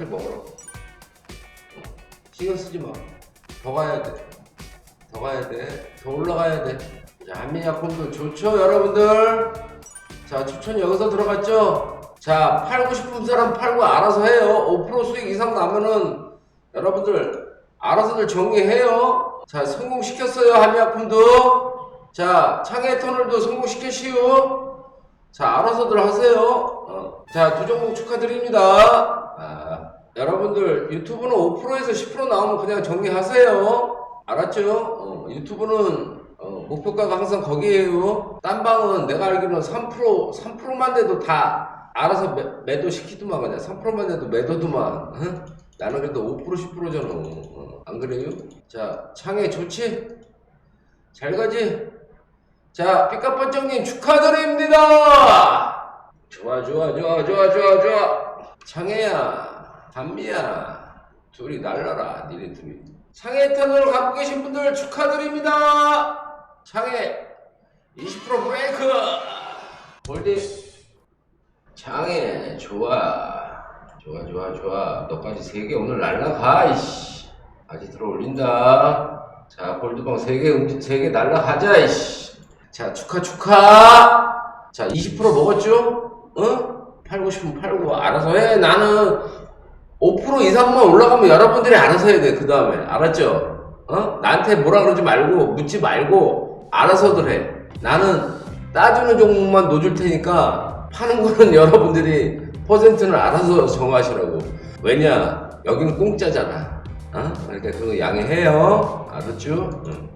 먹어라. 어. 신경 쓰지 마. 더 가야 돼. 더 가야 돼. 더 올라가야 돼. 자, 한미약품도 좋죠, 여러분들? 자, 추천 여기서 들어갔죠? 자, 팔고 싶은 사람 팔고 알아서 해요. 5% 수익 이상 나면은 여러분들 알아서들 정리해요. 자, 성공시켰어요, 한미약품도. 자, 창의 터널도 성공시켰시오. 자, 알아서들 하세요. 어. 자, 두 종목 축하드립니다. 아, 여러분들 유튜브는 5%에서 10% 나오면 그냥 정리하세요. 알았죠? 어, 유튜브는 어, 목표가가 항상 거기에요. 딴 방은 내가 알기로는 3% 3%만 돼도 다 알아서 매, 매도 시키더만 그냥 3%만 돼도 매도더만. 응? 나는 그래도 5% 10%잖아. 어, 안 그래요? 자, 창에 좋지? 잘 가지? 자, 삐까번쩍님 축하드립니다! 좋아, 좋아, 좋아, 좋아, 좋아, 좋아. 창혜야, 단미야, 둘이 날라라, 니네 둘이. 창혜 터널 갖고 계신 분들 축하드립니다! 창혜, 20% 브레이크! 골디, 창혜, 좋아. 좋아, 좋아, 좋아. 너까지 3개 오늘 날라가, 이씨. 아직 들어 올린다. 자, 골드방 3개, 3개 날라가자, 이씨. 자, 축하, 축하! 자, 20% 먹었죠? 어? 팔고 싶으면 팔고, 알아서 해. 나는 5% 이상만 올라가면 여러분들이 알아서 해야 돼, 그 다음에. 알았죠? 어? 나한테 뭐라 그러지 말고, 묻지 말고, 알아서들 해. 나는 따주는 종목만 놓줄 테니까, 파는 거는 여러분들이 퍼센트는 알아서 정하시라고. 왜냐? 여기는 공짜잖아. 어? 그러니까 그거 양해해요. 알았죠? 응.